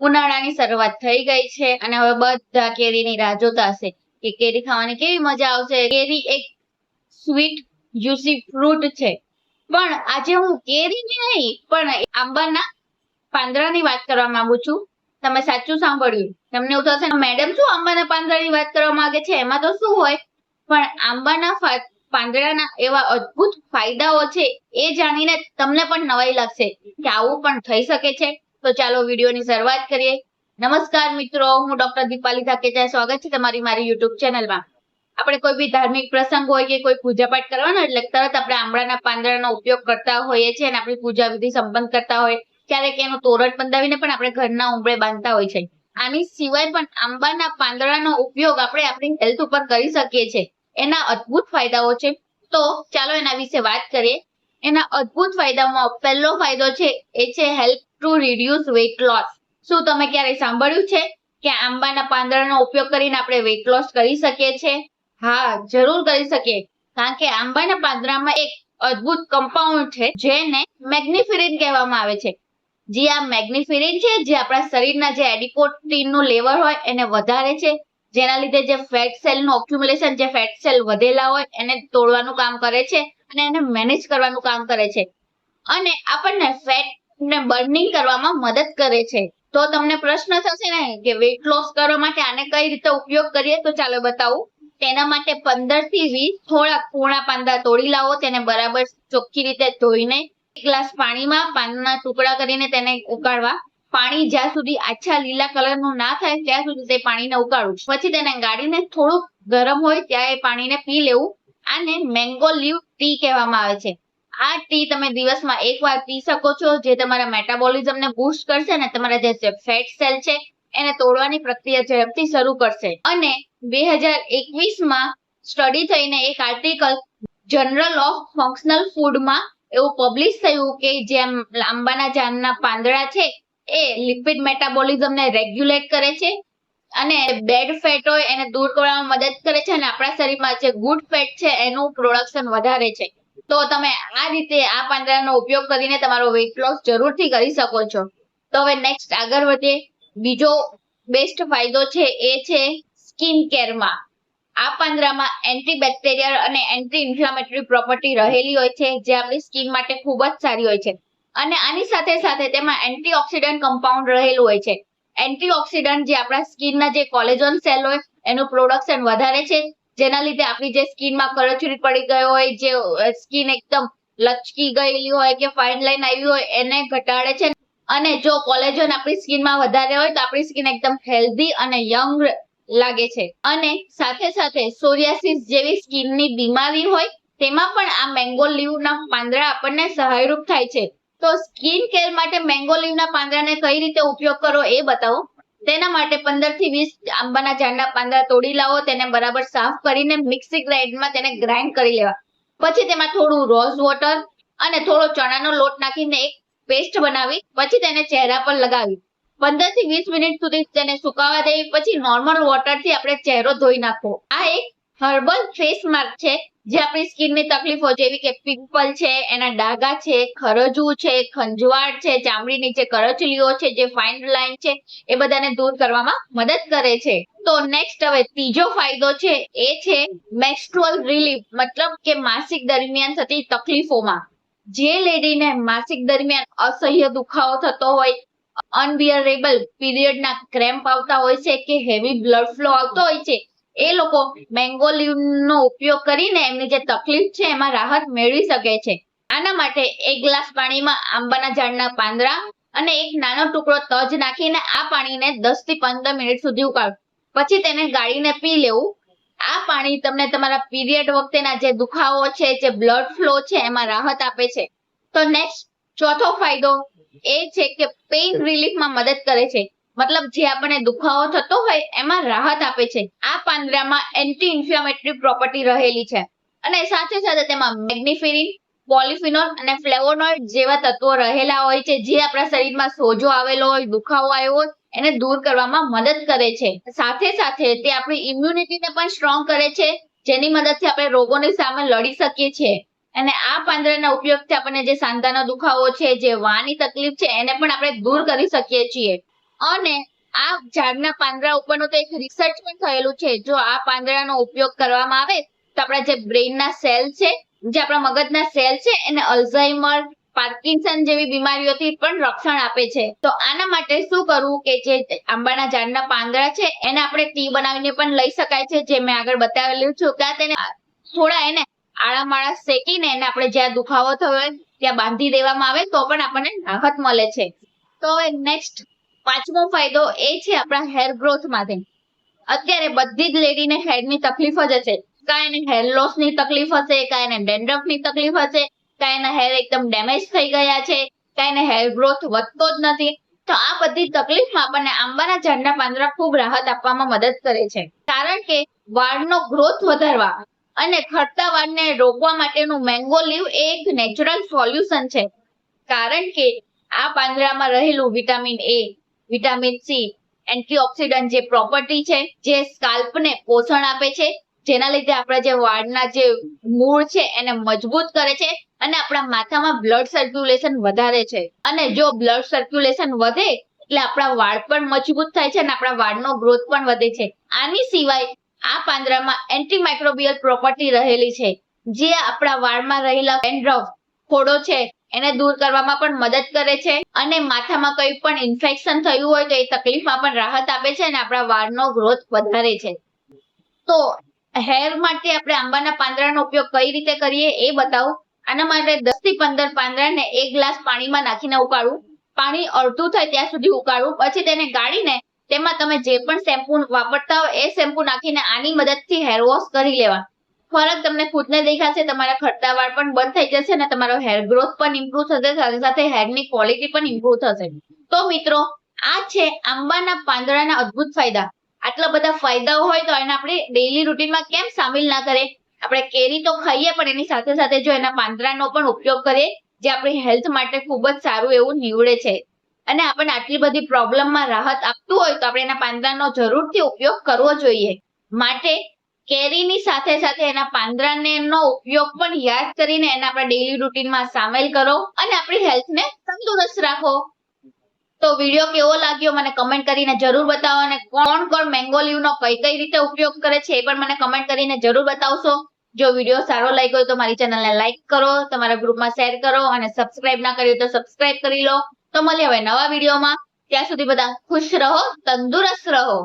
ઉનાળાની શરૂઆત થઈ ગઈ છે અને હવે બધા કેરીની રાહ જોતા હશે કે કેરી ખાવાની કેવી મજા આવશે. કેરી એક સ્વીટ, જ્યુસી ફ્રૂટ છે. પણ આજે હું કેરીની નહીં, પણ આંબાના પાંદડાની વાત કરવા માંગુ છું. તમે સાચું સાંભળ્યું. તમને એવું થશે, મેડમ શું આંબાના પાંદડાની વાત કરવા માંગે છે? એમાં તો શું હોય? પણ આંબાના પાંદડાના એવા અદ્ભુત ફાયદાઓ છે એ જાણીને તમને પણ નવાઈ લાગશે કે આવું પણ થઈ શકે છે. તો ચાલો વિડીયોની શરૂઆત કરીએ. નમસ્કાર મિત્રો, હું ડોક્ટર દીપાલી ધાકેચા સ્વાગત છે તમારી મારી યુટ્યુબ ચેનલમાં. આપણે કોઈ બી ધાર્મિક પ્રસંગ હોય કે કોઈ પૂજાપાઠ કરવાનો એટલે તરત આપણે આંબળાના પાંદડાનો ઉપયોગ કરતા હોઈએ છીએ અને આપણી પૂજા વિધિ સંપન્ન કરતા હોય ક્યારેક એનું તોરટ બંધાવીને પણ આપણે ઘરના ઉંબળે બાંધતા હોય છે. આની સિવાય પણ આંબાના પાંદડાનો ઉપયોગ આપણે આપણી હેલ્થ ઉપર કરી શકીએ છીએ. એના અદ્ભુત ફાયદાઓ છે. તો ચાલો એના વિશે વાત કરીએ. એના અદ્ભુત ફાયદામાં પહેલો ફાયદો છે, એ છે help to reduce weight loss શું તમે ક્યારે સાંભળ્યું છે કે આંબાના પાંદડાનો ઉપયોગ કરીને આપણે વેઇટ લોસ કરી શકીએ છીએ? હા, જરૂર કરી શકીએ. કારણ કે આંબાના પાંદડામાં એક અદ્ભુત કમ્પાઉન્ડ છે, જેને મેગ્નિફિરિન કહેવામાં આવે છે. જે આ મેગ્નિફિરિન છે, જે આપણા શરીરના જે એડિપોટીનનું લેવલ હોય એને વધારે છે. જેના લીધે જે ફેટ સેલનું ઓક્યુમ્યુલેશન જે ફેટ સેલ વધેલા હોય એને તોડવાનું કામ કરે છે અને એને મેનેજ કરવાનું કામ કરે છે. અને આપણને ફેટ ને બર્નિંગ કરવામાં મદદ કરે છે. તો તમને પ્રશ્ન થશે ને કે વેઇટ લોસ કરવા માટે આને કઈ રીતે ઉપયોગ કરીએ, તો ચાલો બતાવું. તેના માટે પંદરથી વીસ થોડા પૂર્ણા પાંદડા તોડી લાવો, તેને બરાબર ચોખ્ખી રીતે ધોઈને એક ગ્લાસ પાણીમાં પાંદના ટુકડા કરીને તેને ઉકાળવા. પાણી જ્યાં સુધી આછા લીલા કલરનું ના થાય, ત્યાં સુધી તે પાણીને ઉકાળવું પછી તેને ગાળીને થોડુંક ગરમ હોય, ત્યાં એ પાણીને પી લેવું. આને મેંગો લીવ ટી કહેવામાં આવે છે. આ ટી તમે દિવસમાં એક વાર પી શકો છો, જે તમારા મેટાબોલિઝમને બૂસ્ટ કરશે અને તમારા જે ફેટ સેલ છે, એને તોડવાની પ્રક્રિયા ઝડપથી શરૂ કરશે. અને બે હજાર એકવીસમાં સ્ટડી થઈને એક આર્ટિકલ, જનરલ ઓફ ફંક્શનલ ફૂડમાં એવું પબ્લિશ થયું કે જેમ આંબાના જાનના પાંદડા છે, એ લિપિડ મેટાબોલિઝમને રેગ્યુલેટ કરે છે, અને બેડ ફેટ હોય એને દૂર કરવામાં મદદ કરે છે, અને આપણા શરીરમાં જે ગુડ ફેટ છે, એનું પ્રોડક્શન વધારે છે. તો તમે આ રીતે આ પાંદડાનો ઉપયોગ કરીને તમારો વેઇટ લોસ જરૂરથી કરી શકો છો. તો હવે નેક્સ્ટ આગળ વધે બીજો બેસ્ટ ફાયદો છે એ છે સ્કિન કેરમાં આ પાંદડામાં એન્ટીબેક્ટેરિયલ અને એન્ટી ઇન્ફ્લામેટરી પ્રોપર્ટી રહેલી હોય છે, જે આપણી સ્કિન માટે ખૂબ જ સારી હોય છે. અને આની સાથે સાથે તેમાં એન્ટીઓક્સિડન્ટ કમ્પાઉન્ડ રહેલું હોય છે. એન્ટીઓક્સિડન્ટ જે આપણા સ્કિનના જે કોલેજોન સેલ હોય, એનું પ્રોડક્શન વધારે છે. જેના લીધે આપણી જે સ્કીનમાં કરચરી પડી ગયો હોય, જે સ્કીન એકદમ લચકી ગયેલી હોય કે ફાઇન લાઈન આવી હોય, એને ઘટાડે છે. અને જો કોલેજન આપણી સ્કીનમાં વધારે હોય, તો આપણી સ્કીન એકદમ હેલ્ધી અને યંગ લાગે છે. અને સાથે સાથે સોરિયાસિસ જેવી સ્કીનની બીમારી હોય, તેમાં પણ આ મેંગો લીવના પાંદડા આપણને સહાયરૂપ થાય છે. તો સ્કિન કેર માટે મેંગો લીવના પાંદડાને કઈ રીતે ઉપયોગ કરવો એ બતાવો. તેના માટે પંદરથી વીસ આંબાના ઝાડના પાંદડા તોડી લાવો, તેને બરાબર સાફ કરીને મિક્સી ગ્રાઇન્ડમાં તેને ગ્રાઇન્ડ કરી લેવા. પછી તેમાં થોડું રોઝ વોટર અને થોડો ચણાનો લોટ નાખીને એક પેસ્ટ બનાવી, પછી તેને ચહેરા પર લગાવી. પંદરથી વીસ મિનિટ સુધી તેને સુકાવા દેવી પછી નોર્મલ વોટરથી આપણે ચહેરો ધોઈ નાખવો. આ એક હર્બલ ફેસ માસ્ક છે, જે આપણી સ્કિનની તકલીફો જેવી કે પિમ્પલ છે, એના ડાઘા છે ખરજવું છે, ખંજવાળ છે, ચામડી નીચે કરચલીઓ છે, જે ફાઇન લાઇન છે, એ બધાને દૂર કરવામાં મદદ કરે છે. તો નેક્સ્ટ હવે ત્રીજો ફાયદો છે, એ છે મેસ્ટ્રુઅલ રિલીફ મતલબ કે માસિક દરમિયાન થતી તકલીફોમાં. જે લેડીને માસિક દરમિયાન અસહ્ય દુખાવો થતો હોય અનબિયરેબલ પીરિયડના ક્રેમ્પ આવતા હોય છે કે હેવી બ્લડ ફ્લો આવતો હોય છે એ લોકો મેંગો નો ઉપયોગ કરીને એમની જે તકલીફ છે એમાં રાહત મેળવી શકે છે. આના માટે એક ગ્લાસ પાણીમાં આંબાના ઝાડના પાંદડા અને એક નાનો ટુકડો તજ નાખીને આ પાણીને દસથી પંદર મિનિટ સુધી ઉકાળ. પછી તેને ગાળીને પી લેવું. આ પાણી તમને તમારા પીરિયડ વખતેના જે દુખાવો છે, જે બ્લડ ફ્લો છે, એમાં રાહત આપે છે. તો નેક્સ્ટ ચોથો ફાયદો એ છે કે પેઇન રિલીફમાં મદદ કરે છે. મતલબ જે આપણને દુખાવો થતો હોય, એમાં રાહત આપે છે. આ પાંદડામાં એન્ટી ઇન્ફ્લામેટરી પ્રોપર્ટી રહેલી છે. અને સાથે સાથે તેમાં મેગ્નિફિરિન પોલિફિનોલ અને ફ્લેવોનોઇડ જેવા તત્વો રહેલા હોય છે, જે આપણા શરીરમાં સોજો આવેલો હોય, દુખાવો આવ્યો હોય, એને દૂર કરવામાં મદદ કરે છે. સાથે સાથે તે આપણી ઇમ્યુનિટીને પણ સ્ટ્રોંગ કરે છે, જેની મદદથી આપણે રોગોની સામે લડી શકીએ છીએ. અને આ પાંદડાના ઉપયોગથી આપણને જે સાંધાનો દુખાવો છે, જે વાની તકલીફ છે, એને પણ આપણે દૂર કરી શકીએ છીએ. અને આ ઝાડના પાંદડા ઉપરનું તો એક રિસર્ચ પણ થયેલું છે. જો આ પાંદડાનો ઉપયોગ કરવામાં આવે, તો આપણા જે બ્રેઇનના સેલ છે, જે આપણા મગજના સેલ છે, એને અલ્ઝાઇમર, પાર્કિન્સન જેવી બીમારીઓથી પણ રક્ષણ આપે છે. તો આના માટે શું કરવું કે જે આંબાના ઝાડના પાંદડા છે, એને આપણે ટી બનાવીને પણ લઈ શકાય છે. જે મેં આગળ બતાવેલું છું ત્યાં તેને થોડા એને આળામાળા શેકીને એને આપણે જ્યાં દુખાવો થયો હોય, ત્યાં બાંધી દેવામાં આવે, તો પણ આપણને રાહત મળે છે. તો નેક્સ્ટ પાંચમો ફાયદો એ છે આપણા હેર ગ્રોથ માટે. અત્યારે બધી જ લેડીને હેરની તકલીફ જ હશે. કાંઈ એને હેર લોસની તકલીફ હશે કાં એને ડેન્ડ્રફની તકલીફ હશે, કાંઈ એના હેર એકદમ ડેમેજ થઈ ગયા છે, કાંઈ એને હેર ગ્રોથ વધતો જ નથી. તો આ બધી તકલીફમાં આપણને આંબાના ઝાડના પાંદડા ખૂબ રાહત આપવામાં મદદ કરે છે. કારણ કે વાળનો ગ્રોથ વધારવા અને ખરતા વાળને રોકવા માટેનું મેંગો લીવ એ એક નેચરલ સોલ્યુશન છે. કારણ કે આ પાંદડામાં રહેલું vitamin A vitamin C, antioxidant જે પ્રોપર્ટી છે, જે સ્કાલ્પને પોષણ આપે છે, જેના લીધે આપણા જે વાળના જે મૂળ છે એને મજબૂત કરે છે અને આપણા માથામાં બ્લડ સર્ક્યુલેશન વધારે છે. અને જો બ્લડ સર્ક્યુલેશન વધે, એટલે આપણા વાળ પણ મજબૂત થાય છે અને આપણા વાળનો ગ્રોથ પણ વધે છે. આની સિવાય આ પાંદરામાં એન્ટીમાઇક્રોબિયલ પ્રોપર્ટી રહેલી છે. જે આપણા વાળમાં રહેલા ડેન્ડ્રફ ફોડો છે, એને દૂર કરવામાં પણ મદદ કરે છે અને માથામાં કંઈ પણ ઇન્ફેક્શન થયું હોય તો એ તકલીફમાં પણ રાહત આપે છે અને આપણા વાળનો ગ્રોથ વધારે છે. તો હેર માટે આપણે આંબાના પાંદડાનો ઉપયોગ કઈ રીતે કરીએ એ બતાવું. આના માટે દસથી પંદર પાંદડાને એક ગ્લાસ પાણીમાં નાખીને ઉકાળવું પાણી અડધું થાય ત્યાં સુધી ઉકાળવું પછી તેને ગાળીને તેમાં તમે જે પણ શેમ્પુ વાપરતા હો એ શેમ્પુ નાખીને આની મદદથી હેર વોશ કરી લેવા ફરક તમને ખુદને દેખાશે તમારા ખરતા વાળ પણ બંધ થઈ જશે અને તમારો હેર ગ્રોથ પણ ઇમ્પ્રુવ થશે, સાથે સાથે હેરની ક્વોલિટી પણ ઇમ્પ્રુવ થશે. તો મિત્રો, આ છે આંબાના પાંદડાના અદ્ભુત ફાયદા. આટલા બધા ફાયદાઓ હોય તો એને આપણે ડેઈલી રૂટીનમાં કેમ સામેલ ના કરે આપણે કેરી તો ખાઈએ, પણ એની સાથે સાથે જો એના પાંદડાનો પણ ઉપયોગ કરીએ, જે આપણી હેલ્થ માટે ખૂબ જ સારું એવું નીવડે છે. અને આપણને આટલી બધી પ્રોબ્લેમમાં રાહત આપતું હોય તો આપણે એના પાંદડાનો જરૂરથી ઉપયોગ કરવો જોઈએ. માટે કેરીની સાથે સાથે એના પાંદડાને ઉપયોગ પણ યાદ કરીને એને આપણા ડેઈલી રૂટીનમાં સામેલ કરો અને આપણી હેલ્થને તંદુરસ્ત રાખો. તો વીડિયો કેવો લાગ્યો મને કમેન્ટ કરીને જરૂર બતાવો અને કોણ કોણ મેંગો લીવનો કઈ કઈ રીતે ઉપયોગ કરે છે એ પણ મને કમેન્ટ કરીને જરૂર બતાવશો. જો વીડિયો સારો લાગ્યો તો મારી ચેનલને લાઈક કરો, તમારા ગ્રુપમાં શેર કરો અને સબસ્ક્રાઇબ ના કર્યું તો સબસ્ક્રાઇબ કરી લો. તો મળીએ હવે નવા વિડીયોમાં ત્યાં સુધી બધા ખુશ રહો, તંદુરસ્ત રહો.